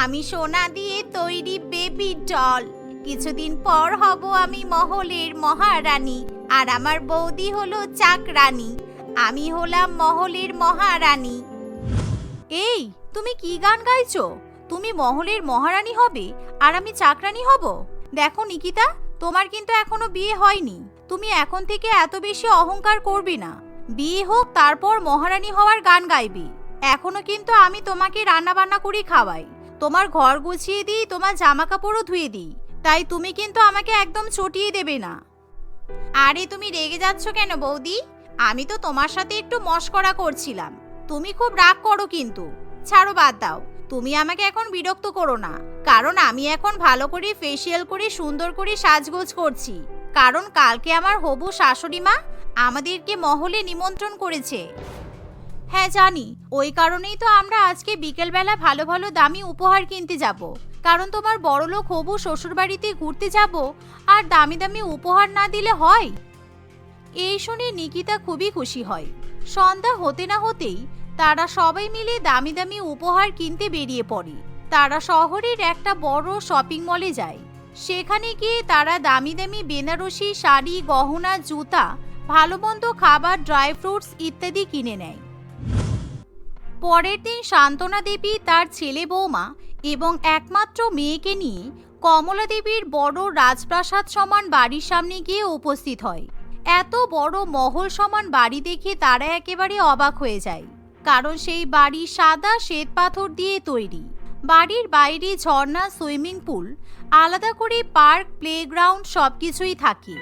আমি সোনা দিয়ে তৈরি বেবি ডল। কিছুদিন পর হব আমি মহলের মহারানী, আর আমার বৌদি হলো চাকরানী। আমি হলাম মহলের মহারানী। এই, তুমি কি গান গাইছো? তুমি মহলের মহারানী হবে, আর আমি চাকরানী হব? দেখো নিকিতা, তোমার কিন্তু এখনও বিয়ে হয়নি। তুমি এখন থেকে এত বেশি অহংকার করবে না। বিয়ে হোক, তারপর মহারানী হওয়ার গান গাইবে। এখনও কিন্তু আমি তোমাকে রান্না বান্না করে খাওয়াই। তোমার ঘর গুছিয়ে দিই, তোমার জামা কাপড়ও ধুয়ে দিই। তাই তুমি কিন্তু আমাকে একদম চটিয়ে দেবে না। আরে তুমি রেগে যাচ্ছ কেন বৌদি? আমি তো তোমার সাথে একটু মস্করা করছিলাম। তুমি খুব রাগ করো কিন্তু। ছাড়ো, বাদ দাও। তুমি আমাকে এখন বিরক্ত করো না। কারণ আমি এখন ভালো করে ফেসিয়াল করে, সুন্দর করে সাজগোজ করছি। কারণ কালকে আমার হবু শাশুড়ি মা আমাদেরকে মহলে নিমন্ত্রণ করেছে। হ্যাঁ জানি। ওই কারণেই তো আমরা আজকে বিকেলবেলা ভালো ভালো দামি উপহার কিনতে যাব। কারণ তোমার বড়লোক হবু শ্বশুরবাড়িতে ঘুরতে যাব, আর দামি দামি উপহার না দিলে হয়? এই শুনে নিকিতা খুবই খুশি হয়। সন্ধ্যা হতে না হতেই তারা সবাই মিলে দামি দামি উপহার কিনতে বেরিয়ে পড়ে। তারা শহরের একটা বড় শপিং মলে যায়। সেখানে গিয়ে তারা দামি দামি বেনারসি শাড়ি, গহনা, জুতা, ভালো মন্দ খাবার, ড্রাই ফ্রুটস ইত্যাদি কিনে নেয়। পরের দিন শান্তনা দেবী তার ছেলে বৌমা এবং একমাত্র মেয়েকে নিয়ে কমলা দেবীর বড় রাজপ্রাসাদ সমান বাড়ির সামনে গিয়ে উপস্থিত হয়। এত বড় মহল সমান বাড়ি দেখে তারা একেবারে অবাক হয়ে যায়, কারণ সেই বাড়ি সাদা শ্বেত পাথর দিয়ে তৈরি। বাড়ির বাইরে ঝর্ণা, সুইমিং পুল, আলাদা করে পার্ক, প্লেগ্রাউন্ড সবকিছুই থাকে।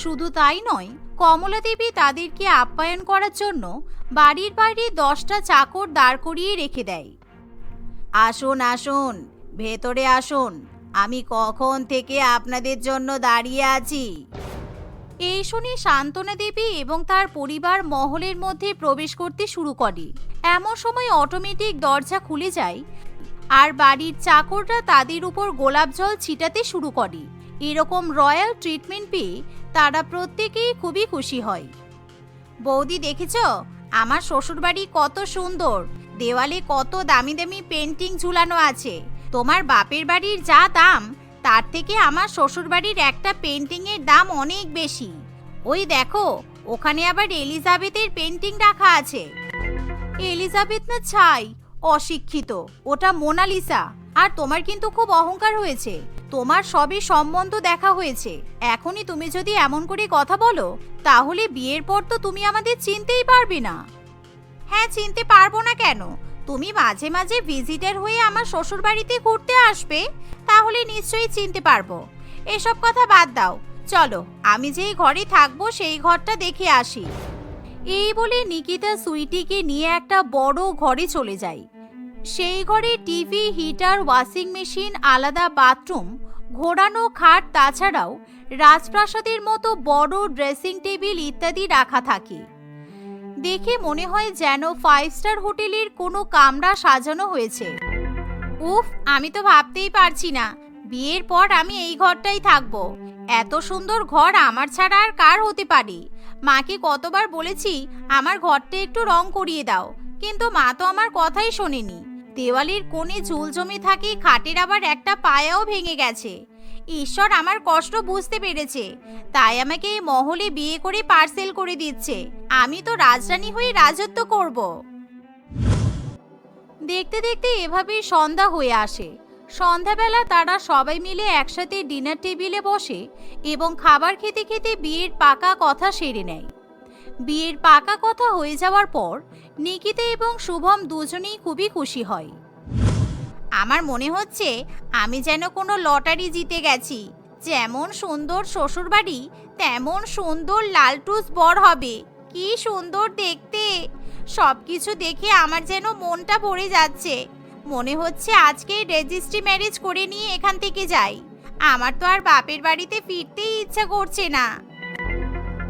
শুধু তাই নয় কমলা দেবী তাদেরকে আপ্যায়ন করার জন্য বাড়ির বাইরে দশটা চাকর দাঁড় করিয়ে রেখে দেয়। আসুন আসুন, ভেতরে আসুন। আমি কখন থেকে আপনাদের জন্য দাঁড়িয়ে আছি? এই শুনে শান্তনা দেবী এবং তার পরিবার মহলের মধ্যে প্রবেশ করতে শুরু করে। এমন সময় অটোমেটিক দরজা খুলে যায় আর বাড়ির চাকররা তাদের উপর গোলাপ জল ছিটাতে শুরু করে। এরকম রয়্যাল ট্রিটমেন্ট পেয়ে তারা প্রত্যেকেই খুবই খুশি হয়। বৌদি দেখেছ? আমার শ্বশুরবাড়ি কত সুন্দর। দেওয়ালে কত দামি দামি পেন্টিং ঝুলানো আছে। তোমার বাপের বাড়ির যা দাম, তার থেকে আমার শ্বশুরবাড়ির একটা পেন্টিংয়ের দাম অনেক বেশি। ওই দেখো, ওখানে আবার এলিজাবেথের পেন্টিং রাখা আছে। এলিজাবেথ না ছাই, অশিক্ষিত, ওটা মোনালিসা। আর তোমার কিন্তু খুব অহংকার হয়েছে। তোমার সবই সম্বন্ধ দেখা হয়েছে। এখনই তুমি যদি এমন করে কথা বলো, তাহলে বিয়ের পর তো তুমি আমাদের চিনতেই পারবে না। হ্যাঁ চিনতে পারব না কেন? তুমি মাঝে মাঝে ভিজিটার হয়ে আমার শ্বশুর বাড়িতে ঘুরতে আসবে, তাহলে নিশ্চয়ই চিনতে পারব। এসব কথা বাদ দাও। চলো, আমি যেই ঘরে থাকব, সেই ঘরটা দেখে আসি। এই বলে নিকিতা সুইটিকে নিয়ে একটা বড় ঘরে চলে যায়। সেই ঘরে টিভি, হিটার, ওয়াশিং মেশিন, আলাদা বাথরুম, ঘোরানো খাট, তাছাড়াও রাজপ্রাসাদের মতো বড় ড্রেসিং টেবিল ইত্যাদি রাখা থাকে। দেখে মনে হয় যেন ফাইভ স্টার হোটেলের কোনো কামরা সাজানো হয়েছে। উফ, আমি তো ভাবতেই পারছি না, বিয়ের পর আমি এই ঘরটাই থাকব। এত সুন্দর ঘর আমার ছাড়া আর কার হতে পারে? মাকে কতবার বলেছি, আমার ঘরটা একটু রং করিয়ে দাও। কিন্তু মা তো আমার কথাই শোনেনি। দেওয়ালের কোণে ঝুল জমে থাকে, খাটের আবার একটা পায়াও ভেঙে গেছে। ঈশ্বর আমার কষ্ট বুঝতে পেরেছে, তাই আমাকে এই মহলে বিয়ে করে পার্সেল করে দিচ্ছে। আমি তো রাজরানী হয়ে রাজত্ব করব। দেখতে দেখতে এভাবেই সন্ধ্যা হয়ে আসে। সন্ধ্যাবেলা তারা সবাই মিলে একসাথে ডিনার টেবিলে বসে এবং খাবার খেতে খেতে বিয়ের পাকা কথা সেরে নেয়। বিয়ের পাকা কথা হয়ে যাওয়ার পর নিকিতা এবং শুভম দুজনেই খুবই খুশি হয়। আমার মনে হচ্ছে আমি যেন কোনো লটারি জিতে গেছি। যেমন সুন্দর শ্বশুরবাড়ি, তেমন সুন্দর লালটুস বর হবে। কি সুন্দর দেখতে। সব কিছু দেখে আমার যেন মনটা ভরে যাচ্ছে। মনে হচ্ছে আজকেই রেজিস্ট্রি ম্যারেজ করে নিয়ে এখান থেকে যাই। আমার তো আর বাপের বাড়িতে ফিরতেই ইচ্ছা করছে না।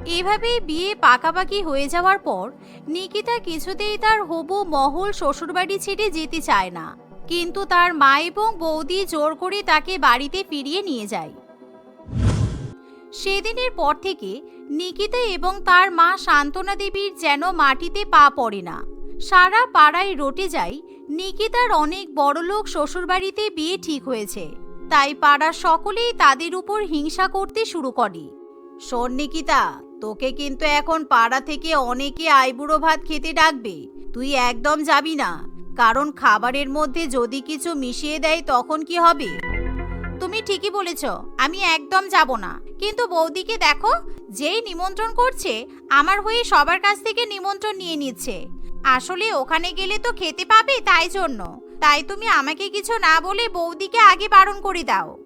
এভাবেই বিয়ে পাকাপাকি হয়ে যাওয়ার পর নিকিতা কিছুতেই তার হবু মহল শ্বশুরবাড়ি ছেড়ে যেতে চায় না। কিন্তু তার মা এবং বৌদি জোর করে তাকে বাড়িতে ফিরিয়ে নিয়ে যায়। সেদিনের পর থেকে নিকিতা এবং তার মা শান্তনা দেবীর যেন মাটিতে পা পড়ে না। সারা পাড়ায় রটে যায় নিকিতার অনেক বড়লোক শ্বশুরবাড়িতে বিয়ে ঠিক হয়েছে। তাই পাড়ার সকলেই তাদের উপর হিংসা করতে শুরু করে। শোন নিকিতা তোকে কিন্তু এখন পাড়া থেকে অনেকে আইবুড়ো ভাত খেতে ডাকবে। তুই একদম যাবি না। কারণ খাবারের মধ্যে যদি কিছু মিশিয়ে দেয় তখন কি হবে? তুমি ঠিকই বলেছ, আমি একদম যাব না। কিন্তু বৌদিকে দেখো, যেই নিমন্ত্রণ করছে, আমার হয়ে সবার কাছ থেকে নিমন্ত্রণ নিয়ে নিচ্ছে। আসলে ওখানে গেলে তো খেতে পাবে তাই জন্য। তাই তুমি আমাকে কিছু না বলে বৌদিকে আগে বারণ করে দাও।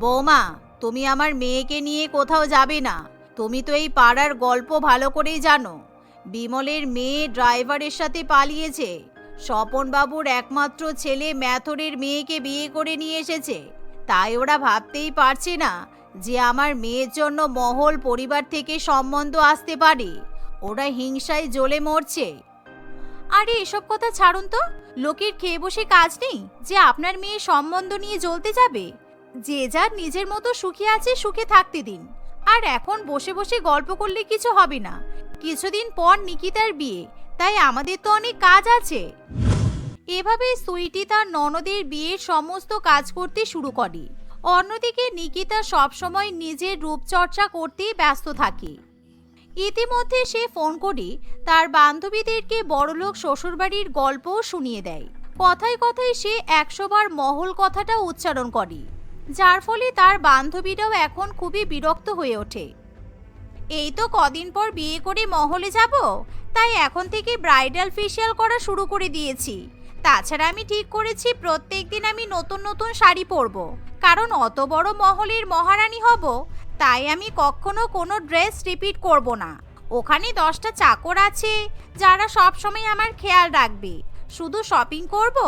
বৌমা, তুমি আমার মেয়েকে নিয়ে কোথাও যাবে না। তুমি তো এই পাড়ার গল্প ভালো করেই জানো। বিমলের মেয়ে ড্রাইভারের সাথে পালিয়েছে। স্বপনবাবুর একমাত্র ছেলে ম্যাথরের মেয়েকে বিয়ে করে নিয়ে এসেছে। তাই ওরা ভাবতেই পারছে না যে আমার মেয়ের জন্য মহল পরিবার থেকে সম্বন্ধ আসতে পারে। ওরা হিংসায় জ্বলে মরছে। আরে, এসব কথা ছাড়ুন তো। লোকের খেয়ে বসে কাজ নেই যে আপনার মেয়ে সম্বন্ধ নিয়ে জ্বলতে যাবে। যে যার নিজের মতো সুখে আছে সুখে থাকতে দিন। আর এখন বসে বসে গল্প করলে কিছু হবে না। কিছুদিন পর নিকিতার বিয়ে, তাই আমাদের তো অনেক কাজ আছে। এভাবে সুইটি তার ননদের বিয়ের সমস্ত কাজ করতে শুরু করে। অন্যদিকে নিকিতা সবসময় নিজের রূপচর্চা করতেই ব্যস্ত থাকে। ইতিমধ্যে সে ফোন করে তার বান্ধবীদেরকে বড়লোক শ্বশুরবাড়ির গল্পও শুনিয়ে দেয়। কথায় কথায় সে একশোবার মহল কথাটা উচ্চারণ করে। যার ফলে তার বান্ধবীরাও এখন খুবই বিরক্ত হয়ে ওঠে। এই তো কদিন পর বিয়ে করে মহলে যাব, তাই এখন থেকে ব্রাইডাল ফেসিয়াল করা শুরু করে দিয়েছি। তাছাড়া আমি ঠিক করেছি প্রত্যেক দিন আমি নতুন নতুন শাড়ি পরব, কারণ অত বড় মহলের মহারানী হব, তাই আমি কখনো কোনো ড্রেস রিপিট করব না। ওখানে দশটা চাকর আছে, যারা সব সময় আমার খেয়াল রাখবে। শুধু শপিং করব,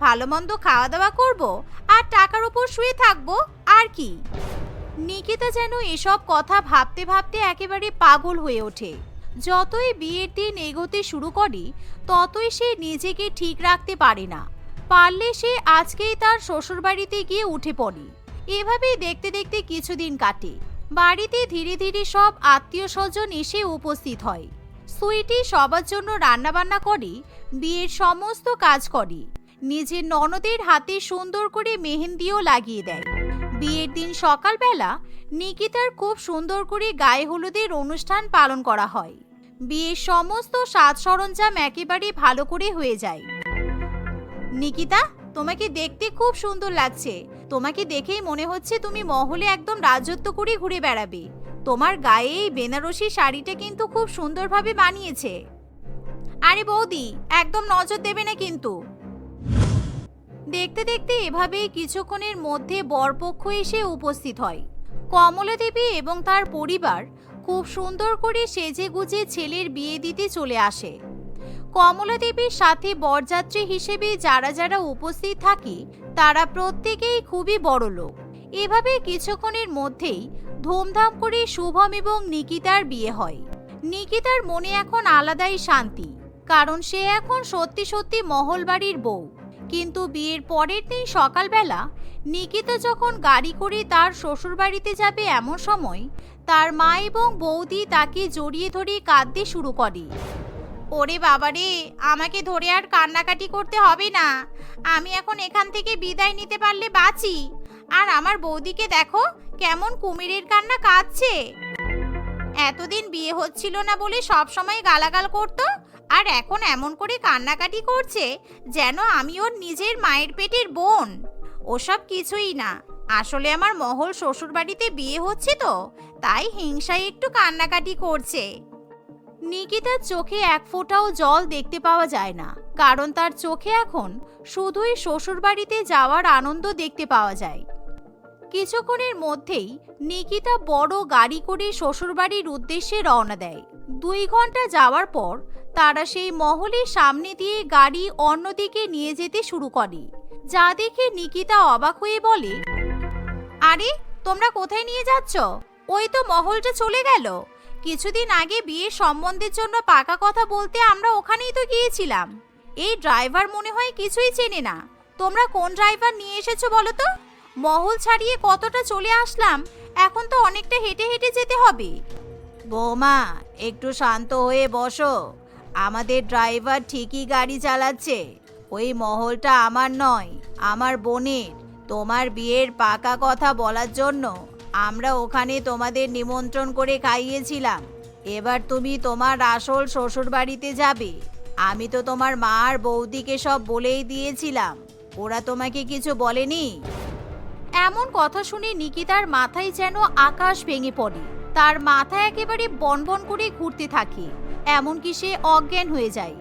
ভালো মন্দ খাওয়া দাওয়া করব, আর টাকার উপর শুয়ে থাকব, আর কি? নিকিতা যেন এসব কথা ভাবতে ভাবতে একেবারে পাগল হয়ে ওঠে। যতই বিয়ের দিন এগোতে শুরু করে, ততই সে নিজেকে ঠিক রাখতে পারে না। পারলে সে আজকেই তার শ্বশুরবাড়িতে গিয়ে উঠে পড়ে। এভাবেই দেখতে দেখতে কিছুদিন কাটে। বাড়িতে ধীরে ধীরে সব আত্মীয় স্বজন এসে উপস্থিত হয়। সুইটি সবার জন্য রান্নাবান্না করে বিয়ের সমস্ত কাজ করে। নিজের ননদের হাতে সুন্দর করে মেহেন্দিও লাগিয়ে দেয়। বিয়ের দিন সকালবেলা নিকিতার খুব সুন্দর করে গায়ে হলুদের অনুষ্ঠান পালন করা হয়। বিয়ের সমস্ত সাজ সরঞ্জাম একেবারে ভালো করে হয়ে যায়। নিকিতা, তোমাকে দেখতে খুব সুন্দর লাগছে। তোমাকে দেখেই মনে হচ্ছে তুমি মহলে একদম রাজত্ব করে ঘুরে বেড়াবে। তোমার গায়ে এই বেনারসি শাড়িটা কিন্তু খুব সুন্দরভাবে বানিয়েছে। আরে বৌদি, একদম নজর দেবে না কিন্তু। দেখতে দেখতে এভাবেই কিছুক্ষণের মধ্যে বরপক্ষ এসে উপস্থিত হয়। কমলা দেবী এবং তার পরিবার খুব সুন্দর করে সেজে গুজে ছেলের বিয়ে দিতে চলে আসে। কমলা দেবীর সাথে বরযাত্রী হিসেবে যারা যারা উপস্থিত থাকে, তারা প্রত্যেকেই খুবই বড় লোক। এভাবে কিছুক্ষণের মধ্যেই ধুমধাম করে শুভম এবং নিকিতার বিয়ে হয়। নিকিতার মনে এখন আলাদাই শান্তি। কারণ সে এখন সত্যি সত্যি মহলবাড়ির বউ। কিন্তু বিয়ের পরের দিন সকালবেলা নিকিতা যখন গাড়ি করে তার শ্বশুরবাড়িতে যাবে এমন সময়, তার মা এবং বৌদি তাকে জড়িয়ে ধরে কাঁদতে শুরু করে। ওরে বাবারে আমাকে ধরে আর কান্নাকাটি করতে হবে না। আমি এখন এখান থেকে বিদায় নিতে পারলে বাঁচি। আর আমার বৌদিকে দেখো, কেমন কুমিরের কান্না কাঁদছে। এতদিন বিয়ে হচ্ছিল না বলে সব সময় গালাগাল করতো আর এখন এমন করে কান্নাকাটি করছে যেন আমি ওর নিজের মায়ের পেটের বোন। ওসব কিছুই না। আসলে আমার মহল শ্বশুরবাড়িতে বিয়ে হচ্ছে তো, তাই হিংসায় একটু কান্নাকাটি করছে। নিকিতার চোখে এক ফোঁটাও জল দেখতে পাওয়া যায় না, কারণ তার চোখে এখন শুধুই শ্বশুরবাড়িতে যাওয়ার আনন্দ দেখতে পাওয়া যায়। কিছুক্ষণের মধ্যেই নিকিতা বড় গাড়ি করে শ্বশুরবাড়ির উদ্দেশ্যে রওনা দেয়। দুই ঘণ্টা যাওয়ার পর তারা সেই মহলের সামনে দিয়ে গাড়ি অন্যদিকে নিয়ে যেতে শুরু করে। যা দেখে নিকিতা অবাক হয়ে বলে, আরে, তোমরা কোথায় নিয়ে যাচ্ছ? ওই তো মহলটা চলে গেল। কিছুদিন আগে বিয়ের সম্বন্ধের জন্য পাকা কথা বলতে আমরা ওখানেই তো গিয়েছিলাম। এই ড্রাইভার মনে হয় কিছুই চেনে না। তোমরা কোন ড্রাইভার নিয়ে এসেছ বলো তো? মহল ছাড়িয়ে কতটা চলে আসলাম, এখন তো অনেকটা হেঁটে হেঁটে যেতে হবে। বৌমা, একটু শান্ত হয়ে বসো। আমাদের ড্রাইভার ঠিকই গাড়ি চালাচ্ছে। ওই মহলটা আমার নয়, আমার বোনের। তোমার বিয়ের পাকা কথা বলার জন্য আমরা ওখানে তোমাদের নিমন্ত্রণ করে খাইয়েছিলাম। এবার তুমি তোমার আসল শ্বশুর বাড়িতে যাবে। আমি তো তোমার মা আর বৌদিকে সব বলেই দিয়েছিলাম। ওরা তোমাকে কিছু বলেনি? এমন কথা শুনে নিকিতার মাথায় যেন আকাশ ভেঙে পড়ে। তার মাথা একেবারে বনবন করে ঘুরতে থাকে। এমনকি সে অজ্ঞান হয়ে যায়।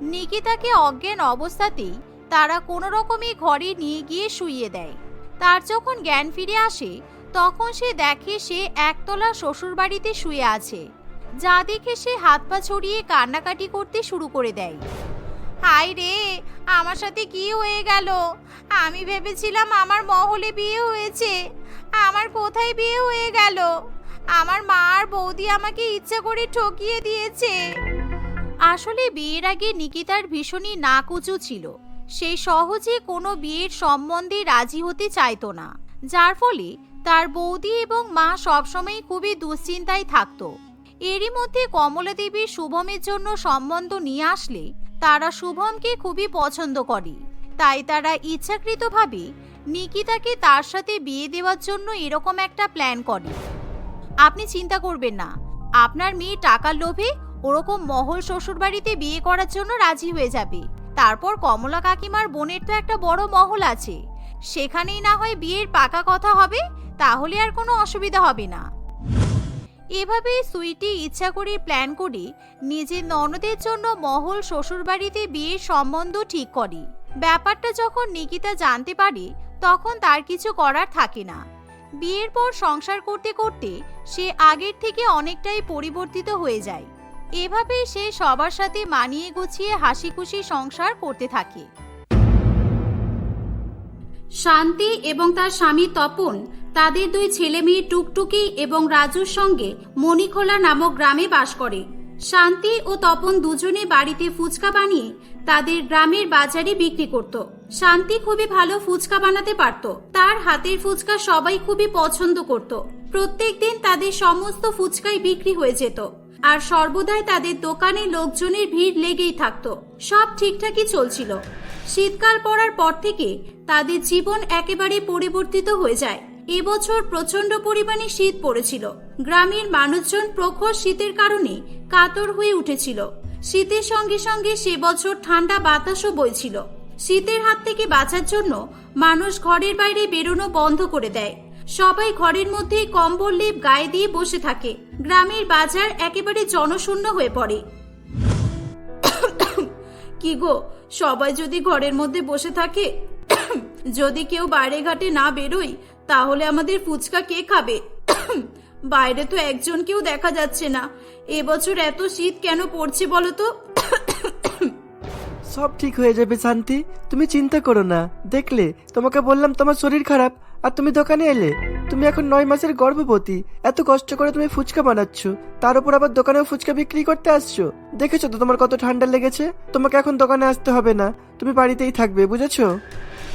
নিকিতাকে অজ্ঞান অবস্থাতেই তারা কোনো রকমে ঘরে নিয়ে গিয়ে শুইয়ে দেয়। তার যখন জ্ঞান ফিরে আসে, তখন সে দেখে সে একতলা শ্বশুরবাড়িতে শুয়ে আছে, যা দেখে সে হাত পা ছড়িয়ে কান্নাকাটি করতে শুরু করে দেয়। হাই রে, আমার সাথে কি হয়ে গেল? আমি ভেবেছিলাম আমার মহলে বিয়ে হয়েছে। আমার কোথায় বিয়ে হয়ে গেল? আমার মা আর বৌদি আমাকে ইচ্ছা করে ঠকিয়ে দিয়েছে। আসলে বিয়ের আগে নিকিতার ভীষণই নাকুচু ছিল। সে সহজে কোনো বিয়ের সম্বন্ধে রাজি হতে চাইতো না। যার ফলে তার বৌদি এবং মা সবসময় খুবই দুশ্চিন্তায় থাকতো। এরই মধ্যে কমলা দেবীর শুভমের জন্য সম্বন্ধ নিয়ে আসলে তারা শুভমকে খুবই পছন্দ করে। তাই তারা ইচ্ছাকৃতভাবে নিকিতাকে তার সাথে বিয়ে দেওয়ার জন্য এরকম একটা প্ল্যান করে। আপনি চিন্তা করবেন না। আপনার মেয়ে টাকার লোভে ওরকম মহল শ্বশুরবাড়িতে বিয়ে করার জন্য রাজি হয়ে যাবে। তারপর কমলা কাকিমার বোনের তো একটা বড় মহল আছে। সেখানেই না হয় বিয়ের পাকা কথা হবে, তাহলে আর কোনো অসুবিধা হবে না। এভাবে সুইটি ইচ্ছা করে প্ল্যান করে নিজের ননদের জন্য মহল শ্বশুরবাড়িতে বিয়ের সম্বন্ধ ঠিক করে। ব্যাপারটা যখন নিকিতা জানতে পারে, তখন তার কিছু করার থাকে না। বিয়ের পর সংসার করতে করতে সে আগের থেকে অনেকটাই পরিবর্তিত হয়ে যায়। এভাবে সে সবার সাথে মানিয়ে গুছিয়ে হাসি খুশি সংসার করতে থাকে। শান্তি এবং তার স্বামী তপন তাদের দুই ছেলে মেয়ে টুকটুকি এবং রাজুর সঙ্গে মণিখোলা নামক গ্রামে বাস করে। শান্তি ও তপন দুজনে বাড়িতে ফুচকা বানিয়ে তাদের গ্রামের বাজারে বিক্রি করত। শান্তি খুবই ভালো ফুচকা বানাতে পারত। তার হাতের ফুচকা সবাই খুবই পছন্দ করত। প্রত্যেক দিন তাদের সমস্ত ফুচকাই বিক্রি হয়ে যেত। আর সর্বদাই তাদের দোকানে লোকজনের ভিড় লেগেই থাকত। সব ঠিকঠাকই চলছিল। শীতকাল পড়ার পর থেকে তাদের জীবন একেবারে পরিবর্তিত হয়ে যায়। এবছর প্রচণ্ড পরিমাণে শীত পড়েছিল। গ্রামের মানুষজন প্রখর শীতের কারণে কাতর হয়ে উঠেছিল। শীতের সঙ্গে সঙ্গে সে বছর ঠান্ডা বাতাসও বইছিল। শীতের হাত থেকে বাঁচার জন্য মানুষ ঘরের বাইরে বেরোনো বন্ধ করে দেয়। সবাই ঘরের মধ্যে কম্বল, লেপ, গায়ে দিয়ে বসে থাকে। গ্রামের বাজার একেবারে জনশূন্য হয়ে পড়ে। কি গো, সবাই যদি ঘরের মধ্যে বসে থাকে, যদি কেউ বাইরে ঘাটে না বেরোই তাহলে আমাদের ফুচকা কে খাবে? বাইরে তো একজন কেউ দেখা যাচ্ছে না। এবছর এত শীত কেন পড়ছে বলো তো? সব ঠিক হয়ে যাবে শান্তি। তুমি চিন্তা করো না। দেখলে, তোমাকে বললাম তোমার শরীর খারাপ, আর তুমি দোকানে এলে। তুমি এখন নয় মাসের গর্ভবতী। এত কষ্ট করে তুমি ফুচকা বানাচ্ছ। তার উপর আবার দোকানেও ফুচকা বিক্রি করতে আসছো। দেখেছ তো তোমার কত ঠান্ডা লেগেছে? তোমাকে এখন দোকানে আসতে হবে না। তুমি বাড়িতেই থাকবে, বুঝেছ?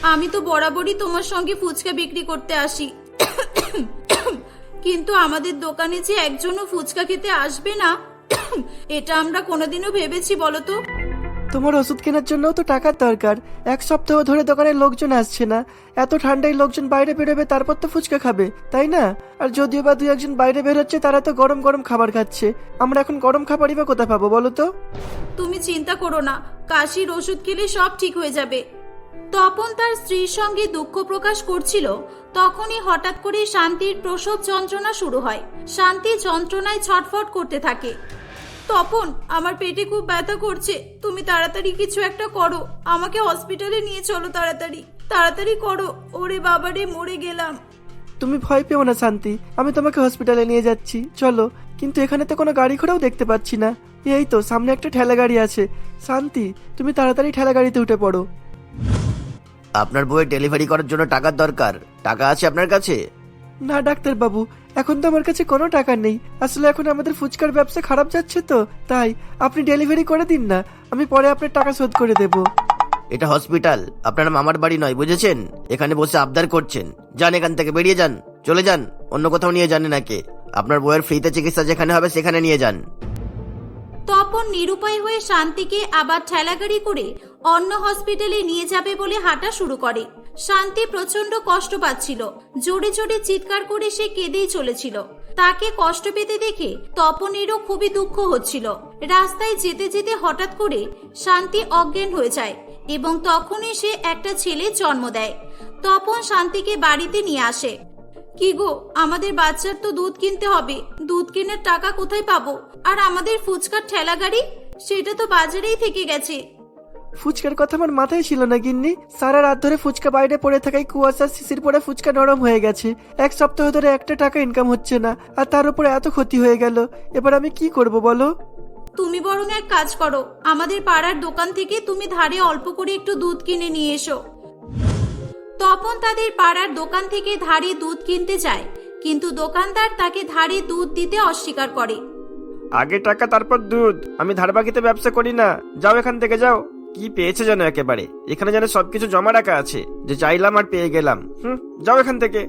আমি তো বরাবরই তোমার সঙ্গে ফুচকা বিক্রি করতে আসি। কিন্তু আমাদের দোকানে যে একজনও ফুচকা খেতে আসবে না এটা আমরা কোনোদিনও ভেবেছি বলো তো। তোমার ওষুধ কেনার জন্যও তো টাকার দরকার। এক সপ্তাহ ধরে দোকানে লোকজন আসছে না। এত ঠান্ডায় লোকজন বাইরে বেরোবে তারপর তো ফুচকা খাবে তাই না? আর যদিও বা দুই একজন বাইরে বেরোচ্ছে তারা তো গরম গরম খাবার খাচ্ছে। আমরা এখন গরম খাবারই বা কোথায় পাবো বলো তো? তুমি চিন্তা করো না কাশির ওষুধ খেলে সব ঠিক হয়ে যাবে। তপন তার স্ত্রীর সঙ্গে দুঃখ প্রকাশ করছিল, তখনই হঠাৎ করে শান্তির প্রসব যন্ত্রণা শুরু হয়। শান্তি যন্ত্রণায় ছটফট করতে থাকে। তপন, আমার পেটে খুব ব্যথা করছে, তুমি তাড়াতাড়ি কিছু একটা করো, আমাকে হসপিটালে নিয়ে চলো তাড়াতাড়ি তাড়াতাড়ি করো, ওরে বাবারে, মরে গেলাম। তুমি ভয় পেও না, শান্তি, আমি তোমাকে হসপিটালে নিয়ে যাচ্ছি, চলো, কিন্তু এখানে তো কোনো গাড়ি ঘোড়াও দেখতে পাচ্ছি না। এই তো, সামনে একটা ঠেলা গাড়ি আছে। শান্তি, তুমি তাড়াতাড়ি ঠেলা গাড়িতে উঠে পড়ো। আপনার বইয়ের ডেলিভারি করার জন্য টাকার দরকার। টাকা আছে আপনার কাছে? না ডাক্তার বাবু এখন তো আমার কাছে কোনো টাকা নেই। আসলে এখন আমাদের ফুচকার ব্যবসা খারাপ যাচ্ছে তো তাই আপনি ডেলিভারি করে দিন না আমি পরে আপনার টাকা শোধ করে দেব। এটা হসপিটাল আপনার মামার বাড়ি নয় বুঝেছেন? এখানে বসে আবদার করছেন। যান এখান থেকে বেরিয়ে যান চলে যান অন্য কোথাও নিয়ে যান নাকি আপনার বইয়ের ফ্রিতে চিকিৎসা যেখানে হবে সেখানে নিয়ে যান। তপন নিরুপায় হয়ে শান্তিকে আবার ঠেলাগাড়ি করে অন্য হসপিটালে নিয়ে যাবে বলে হাঁটা শুরু করে। শান্তি প্রচণ্ড কষ্ট পাচ্ছিল। জোরে জোরে চিৎকার করে সে কেঁদেই চলেছিল। তাকে কষ্ট পেতে দেখে তপনেরও খুবই দুঃখ হচ্ছিল। রাস্তায় যেতে যেতে হঠাৎ করে শান্তি অজ্ঞান হয়ে যায় এবং তখনই সে একটা ছেলে জন্ম দেয়। তপন শান্তিকে বাড়িতে নিয়ে আসে। কি গো আমাদের বাচ্চার তো দুধ কিনতে হবে। দুধ কেনার টাকা কোথায় পাবো? আর আমাদের ফুচকার ঠেলা গাড়ি? সেটা তো বাজারেই থেকে গেছে। ফুচকার কথা আমার মাথায় ছিল না গিন্নি। সারা রাত ধরে ফুচকা বাইরে পড়ে থাকায় কুয়াশার শিশির পরে ফুচকা নরম হয়ে গেছে। এক সপ্তাহ ধরে একটা টাকা ইনকাম হচ্ছে না আর তার উপরে এত ক্ষতি হয়ে গেল। এবার আমি কি করব বলো? তুমি বরং এক কাজ করো আমাদের পাড়ার দোকান থেকে তুমি ধারে অল্প করে একটু দুধ কিনে নিয়ে এসো। তপন তাদের পাড়ার দোকান থেকে ধারে দুধ কিনতে যায় কিন্তু দোকানদার তাকে ধারে দুধ দিতে অস্বীকার করে। আগে টাকা তারপর দুধ। আমি ধারবাকিতে ব্যবসা করি না। যাও এখান থেকে যাও। কি পেয়েছে যেন একেবারে? এখানে যেন সবকিছু জমা রাখা আছে যে চাইলাম আর পেয়ে গেলাম। হুম যাও এখান থেকে।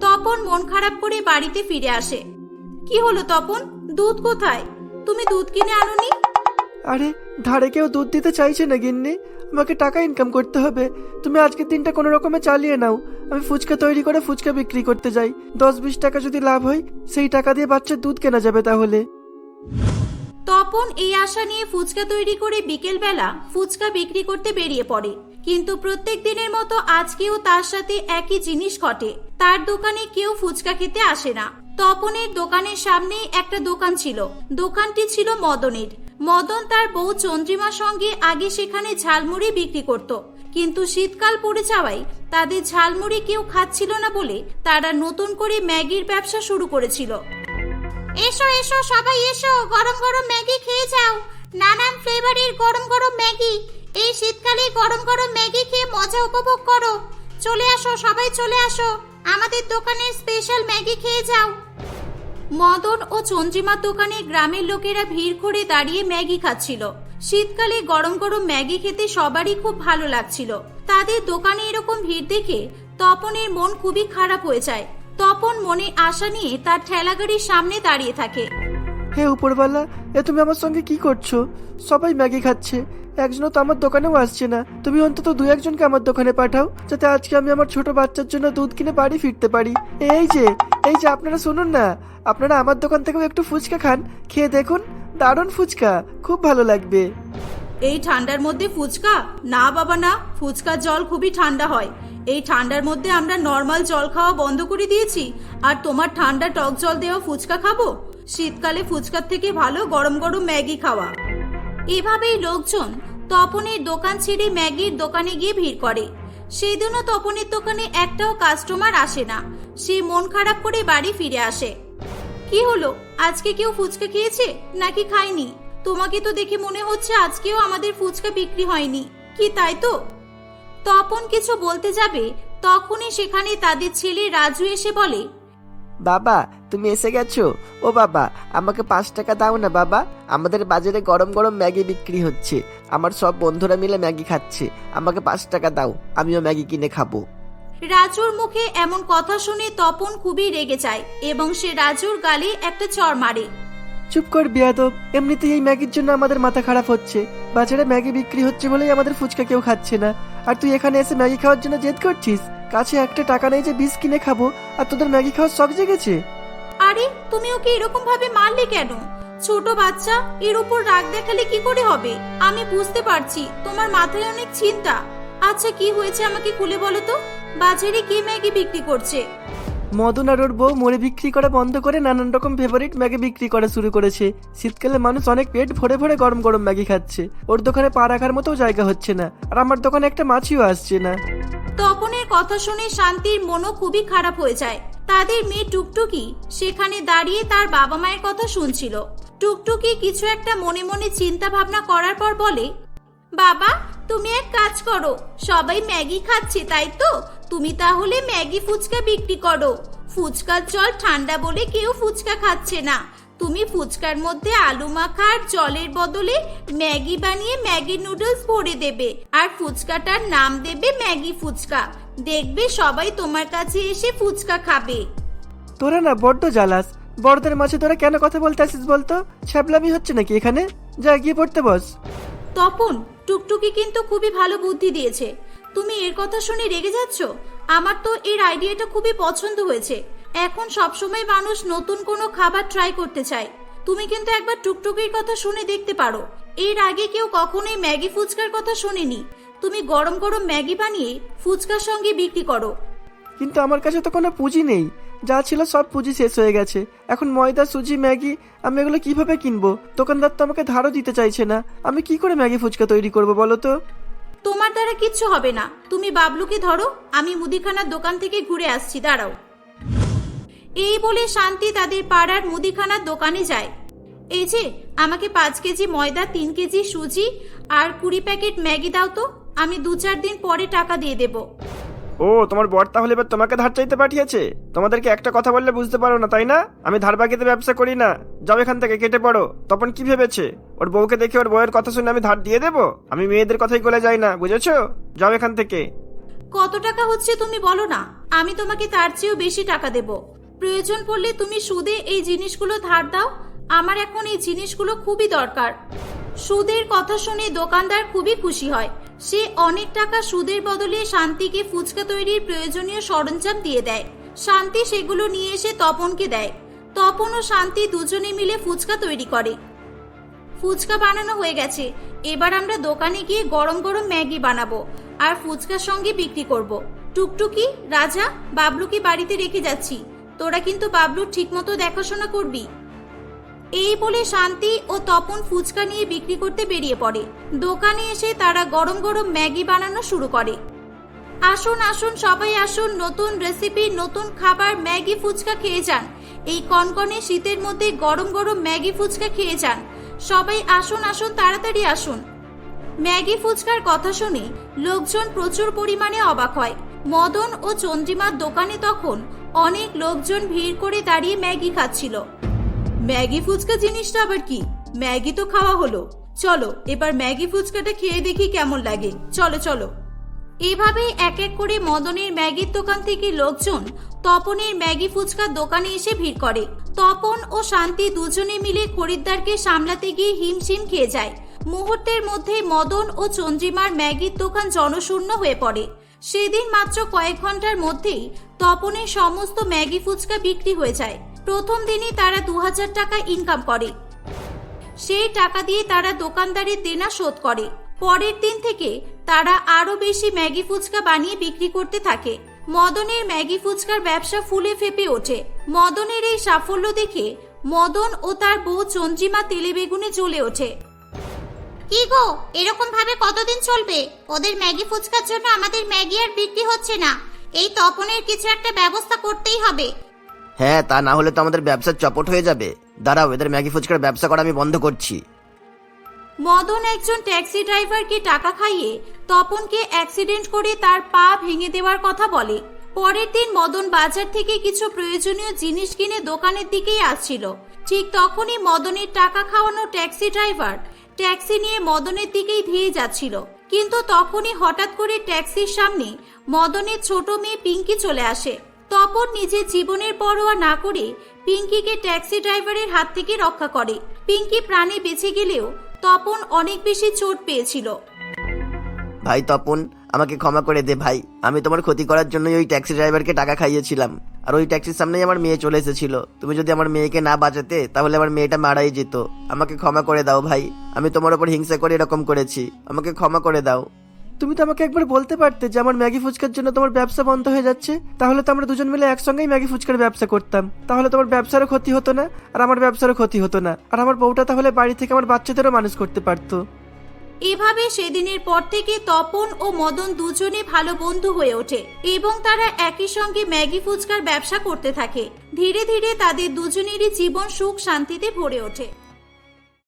তপন মন খারাপ করে বাড়িতে ফিরে আসে। কি হলো তপন? দুধ কোথায়? তুমি দুধ কিনে আনোনি? আরে ধারে কেউ দুধ দিতে চাইছে না গিন্নি। আমাকে টাকা ইনকাম করতে হবে। তুমি আজকের দিনটা কোনো রকমে চালিয়ে নাও। আমি ফুচকা তৈরি করে ফুচকা বিক্রি করতে যাই। দশ বিশ টাকা যদি লাভ হয়, সেই টাকা দিয়ে বাচ্চার দুধ কেনা যাবে তাহলে। তপন এই আশা নিয়ে ফুচকা তৈরি করে বিকেলবেলা ফুচকা বিক্রি করতে বেরিয়ে পড়ে। কিন্তু প্রত্যেক দিনের মতো আজকেও তার সাথে একই জিনিস ঘটে। তার দোকানে কেউ ফুচকা খেতে আসে না। তপনের দোকানের সামনে একটা দোকান ছিল। দোকানটি ছিল মদনের। মদন তার বউ চন্দ্রিমার সঙ্গে আগে সেখানে ঝালমুড়ি বিক্রি করত। কিন্তু শীতকাল পড়ে যাওয়ায় তাদের ঝালমুড়ি কেউ খাচ্ছিল না বলে তারা নতুন করে ম্যাগির ব্যবসা শুরু করেছিল। এসো এসো, সবাই এসো, গরম গরম ম্যাগি খেয়ে যাও। নানান ফ্লেভারের গরম গরম ম্যাগি। এই শীতকালে গরম গরম ম্যাগি খেয়ে মজা উপভোগ করো। চলে আসো, সবাই চলে আসো। আমাদের দোকানের স্পেশাল ম্যাগি খেয়ে যাও। মদন ও চন্দ্রিমার দোকানে গ্রামের লোকেরা ভিড় করে দাঁড়িয়ে ম্যাগি খাচ্ছিল। শীতকালে গরম গরম ম্যাগি খেতে সবারই খুব ভালো লাগছিল। তাদের দোকানে এরকম ভিড় দেখে তপনের মন খুবই খারাপ হয়ে যায়। তপন মনে আশা নিয়ে তার ঠেলাগাড়ির সামনে দাঁড়িয়ে থাকে। হে উপরওয়ালা, এ তুমি আমার সঙ্গে কি করছ? সবাই ম্যাগি খাচ্ছে। একজনও তো আমার দোকানেও আসছে না। তুমি অন্তত দু একজনকে আমার দোকানে পাঠাও, যাতে আজকে আমি আমার ছোট বাচ্চার জন্য দুধ কিনে বাড়ি ফিরতে পারি। এই যে এই যে, আপনারা শুনুন না। আপনারা আমার দোকান থেকেও একটু ফুচকা খান। খেয়ে দেখুন, দারুণ ফুচকা। খুব ভালো লাগবে। এই ঠান্ডার মধ্যে ফুচকা? না বাবা, না। ফুচকার জল খুবই ঠান্ডা হয়। এই ঠান্ডার মধ্যে আমরা নর্মাল জল খাওয়া বন্ধ করে দিয়েছি। আর তোমার ঠান্ডা টক জল দেওয়া ফুচকা খাব? শীতকালে ফুচকার থেকে ভালো গরম গরম ম্যাগি খাওয়া। এভাবেই লোকজন তপনের দোকান ছেড়ে ম্যাগির দোকানে গিয়ে ভিড় করে। সেদিনও তপনের দোকানে একটাও কাস্টমার আসে না। সে মন খারাপ করে বাড়ি ফিরে আসে। কি হলো? আজকে কেউ ফুচকা খেয়েছে? নাকি খায়নি? তোমাকে তো দেখে মনে হচ্ছে আজকেও আমাদের ফুচকা বিক্রি হয়নি। কি তাই তো? তপন কিছু বলতে যাবে তখনই সেখানে তাদের ছেলে রাজু এসে বলে বাবা তুমি এসে গেছো? ও বাবা আমাকে পাঁচ টাকা দাও না বাবা। আমাদের বাজারে গরম গরম ম্যাগি বিক্রি হচ্ছে। আমার সব বন্ধুরা মিলে ম্যাগি খাচ্ছে। আমাকে পাঁচ টাকা দাও আমিও ম্যাগি কিনে খাব। রাজুর মুখে এমন কথা শুনে তপন খুবই রেগে যায় এবং সে রাজুর গালে একটা চড় মারে। চুপ কর বিয়াদব এমনিতেই এই ম্যাগির জন্য আমাদের মাথা খারাপ হচ্ছে। বাজারে ম্যাগি বিক্রি হচ্ছে বলেই আমাদের ফুচকা কেউ খাচ্ছে না। আর তুই এখানে এসে ম্যাগি খাওয়ার জন্য জেদ করছিস? কাছে একটা টাকা নেই যে বিষ কিনে খাব, আর তোদের ম্যাগি খাওয়ার শখ জেগেছে? আরে, তুমি ওকে এরকম ভাবে মারলে কেন? ছোট বাচ্চা, এর উপর রাগ দেখালে কি করে হবে? আমি বুঝতে পারছি, তোমার মাথায় অনেক চিন্তা। আচ্ছা কি হয়েছে আমাকে খুলে বলো তো? বাজারে কে ম্যাগি বিক্রি করছে? মদন আর ওর বউ মরে বিক্রি করা বন্ধ করে নানান রকম ফেভারিট ম্যাগি বিক্রি করা শুরু করেছে। শীতকালে মানুষ অনেক পেট ভরে ভরে গরম গরম ম্যাগি খাচ্ছে। ওর দোকানে পা রাখার মতো জায়গা হচ্ছে না। আর আমার দোকানে একটা মাছিও আসছে না। তপনের কথা শুনে শান্তির মনও খুবই খারাপ হয়ে যায়। তাদের মেয়ে টুকটুকি সেখানে দাঁড়িয়ে তার বাবা মায়ের কথা শুনছিল। টুকটুকি কিছু একটা মনে মনে চিন্তা ভাবনা করার পর বলে, বাবা, তুমি এক কাজ করো, সবাই ম্যাগি খাচ্ছে, তাই তো? তুমি তাহলে ম্যাগি ফুচকা বিক্রি করো। ফুচকার জল ঠান্ডা বলে কেউ ফুচকা খাচ্ছে না। তুমি ফুচকার মধ্যে আলু মাখা আর জলের বদলে ম্যাগি বানিয়ে ম্যাগি নুডলস ভরে দেবে। আর ফুচকাটার নাম দেবে ম্যাগি ফুচকা। দেখবে সবাই তোমার কাছে এসে ফুচকা খাবে। তোরা না বড্ড জ্বালাস। বড়দের মাঝে তোরা কেন কথা বলতে আসিস বলতো? ছ্যাবলামি হচ্ছে নাকি এখানে? যা গিয়ে পড়তে বস। তপন টুকটুকি কিন্তু খুবই ভালো বুদ্ধি দিয়েছে। তুমি এর কথা শুনে রেগে যাচ্ছ? আমার তো এর আইডিয়াটা খুবই পছন্দ হয়েছে। এখন সবসময় মানুষ নতুন কোনো খাবার ট্রাই করতে চায়। তুমি কিন্তু একবার টুকটুকির কথা শুনে দেখতে পারো। এর আগে কেউ কখনোই ম্যাগি ফুচকার কথা শোনেনি। তুমি গরম গরম ম্যাগি বানিয়ে ফুচকার সঙ্গে বিক্রি করো। কিন্তু আমার কাছে তো কোনো পুঁজি নেই। যা ছিল সব পুঁজি শেষ হয়ে গেছে। এখন ময়দা, সুজি, ম্যাগি, আমি এগুলো কীভাবে কিনবো? দোকানদার তো আমাকে ধারও দিতে চাইছে না। আমি কি করে ম্যাগি ফুচকা তৈরি করব বলো তো? তোমার দ্বারা কিচ্ছু হবে না। তুমি বাবলুকে ধরো, আমি মুদিখানার দোকান থেকে ঘুরে আসছি, দাঁড়াও। এই বলে শান্তি তাদের পাড়ার মুদিখানার দোকানে যায়। এই যে, আমাকে পাঁচ কেজি ময়দা, তিন কেজি সুজি আর কুড়ি প্যাকেট ম্যাগি দাও তো, আমি দু চার দিন পরে টাকা দিয়ে দেব। ও, তোমার বর তাহলে এবার তোমাকে ধার চাইতে পাঠিয়েছে? তোমাদেরকে একটা কথা বললে বুঝতে পারো না, তাই না? আমি ধার বাকিতে ব্যবসা করি না। যাও এখান থেকে, কেটে পড়ো। তখন কি ভেবেছে? ওর বউকে দেখে ওর বউয়ের কথা শুনে আমি ধার দিয়ে দেবো? আমি মেয়েদের কথাই বলে যাই না, বুঝেছ? যাও এখান থেকে। কত টাকা হচ্ছে তুমি বলো না। আমি তোমাকে তার চেয়েও বেশি টাকা দেব। প্রয়োজন পড়লে তুমি সুদে এই জিনিসগুলো ধার দাও। আমার এখন এই জিনিসগুলো খুবই দরকার। সুদের কথা শুনে দোকানদার খুবই খুশি হয়। সে অনেক টাকা সুদের বদলে শান্তিকে ফুচকা তৈরির প্রয়োজনীয় সরঞ্জাম দিয়ে দেয়। শান্তি সেগুলো নিয়ে এসে তপনকে দেয়। তপন ও শান্তি দুজনে মিলে ফুচকা তৈরি করে। ফুচকা বানানো হয়ে গেছে। এবার আমরা দোকানে গিয়ে গরম গরম ম্যাগি বানাবো আর ফুচকার সঙ্গে বিক্রি করব। টুকটুকি, রাজা, বাবলুকে বাড়িতে রেখে যাচ্ছি। তোরা কিন্তু বাবলুর ঠিকমতো দেখাশোনা করবি। এই বলে শান্তি ও তপন ফুচকা নিয়ে বিক্রি করতে বেরিয়ে পড়ে। দোকানে এসে তারা গরম গরম ম্যাগি বানানো শুরু করে। আসুন আসুন, সবাই আসুন, নতুন রেসিপি নতুন খাবার, ম্যাগি ফুচকা খেয়ে যান। এই কনকনে শীতের মধ্যে গরম গরম ম্যাগি ফুচকা খেয়ে যান। সবাই আসুন আসুন, তাড়াতাড়ি আসুন। ম্যাগি ফুচকার কথা শুনে লোকজন প্রচুর পরিমাণে অবাক হয়। মদন ও চন্দ্রিমার দোকানে তখন অনেক লোকজন ভিড় করে দাঁড়িয়ে ম্যাগি খাচ্ছিল। ম্যাগি ফুচকা জিনিসটা আবার কি? ম্যাগি তো খাওয়া হলো। চলো, এবার ম্যাগি ফুচকাটা খেয়ে দেখি কেমন লাগে। চলো চলো। এভাবে এক এক করে মদনের ম্যাগির দোকান থেকে লোকজন তপনের ম্যাগি ফুচকার দোকানে এসে ভিড় করে। তপন ও শান্তি দুজনে মিলে খরিদ্দারকে সামলাতে গিয়ে হিমশিম খেয়ে যায়। মুহূর্তের মধ্যে মদন ও চন্দ্রিমার ম্যাগির দোকান জনশূন্য হয়ে পড়ে। সেদিন মাত্র কয়েক ঘণ্টার মধ্যেই তপনের সমস্ত ম্যাগি ফুচকা বিক্রি হয়ে যায়। প্রথম দিনই তারা দু হাজার টাকা ইনকাম করে। সেই টাকা দিয়ে তারা দোকানদারের দেনা শোধ করে। পরের দিন থেকে তারা আরও বেশি ম্যাগি ফুচকা বানিয়ে বিক্রি করতে থাকে। মদনের ম্যাগি ফুচকার ব্যবসা ফুলে ফেপে ওঠে। মদনের এই সাফল্য দেখে মদন ও তার বউ চন্দ্রিমা তেলে বেগুনে জ্বলে ওঠে। কি গো এরকম ভাবে কতদিন চলবে? ওদের ম্যাগি ফুচকার জন্য আমাদের ম্যাগি আর বিক্রি হচ্ছে না। এই তপনের কিছু একটা ব্যবস্থা করতেই হবে। হ্যাঁ তা না হলে তো আমাদের ব্যবসা চপট হয়ে যাবে। দাঁড়াও, এদের ম্যাগি ফুচকার ব্যবসা করা আমি বন্ধ করছি। মদন একজন ট্যাক্সি ড্রাইভারকে টাকা খাইয়ে তপনকে অ্যাক্সিডেন্ট করে তার পা ভেঙে দেওয়ার কথা বলে? পরের দিন মদন বাজার থেকে কিছু প্রয়োজনীয় জিনিস কিনে দোকানের দিকেই আসছিল। ঠিক তখনই মদনের টাকা খাওয়ানো ট্যাক্সি ড্রাইভার ট্যাক্সি নিয়ে মদনের দিকেই ধেয়ে যাচ্ছিল। কিন্তু তখনই হঠাৎ করে ট্যাক্সির সামনে মদনের ছোট মেয়ে পিঙ্কি চলে আসে। তপন নিজের জীবনের পরোয়া না করে পিঙ্কিকে ট্যাক্সি ড্রাইভারের হাত থেকে রক্ষা করে। পিঙ্কি প্রাণে বেঁচে গেলেও তপন অনেক বেশি চোট পেয়েছিল। ভাই তপন, আমাকে ক্ষমা করে দে ভাই। আমি তোমার ক্ষতি করার জন্যই ওই ট্যাক্সি ড্রাইভারকে টাকা খাইয়েছিলাম। আর ওই ট্যাক্সির সামনেই আমার মেয়ে চলে এসেছিল। তুমি যদি আমার মেয়েকে না বাঁচাতে, তাহলে আমার মেয়েটা মারাই যেত। আমাকে ক্ষমা করে দাও ভাই। আমি তোমার ওপর হিংসা করে এরকম করেছি। আমাকে ক্ষমা করে দাও। তুমি তো আমাকে একবার বলতে পারতে যে আমার ম্যাগি ফুচকার জন্য তোমার ব্যবসা বন্ধ হয়ে যাচ্ছে? তাহলে তো আমরা দুজন মিলে একসঙ্গেই ম্যাগি ফুচকার ব্যবসা করতাম। তাহলে তোমার ব্যবসারও ক্ষতি হতো না, আর আমার ব্যবসারও ক্ষতি হতো না। আর আমার বউটা তাহলে বাড়ি থেকে আমার বাচ্চাদেরও মানুষ করতে পারতো। এভাবে সেদিনের পর থেকে তপন ও মদন দুজনে ভালো বন্ধু হয়ে ওঠে এবং তারা একই সঙ্গে ম্যাগি ফুচকার ব্যবসা করতে থাকে। ধীরে ধীরে তাদের দুজনেরই জীবন সুখ শান্তিতে ভরে ওঠে।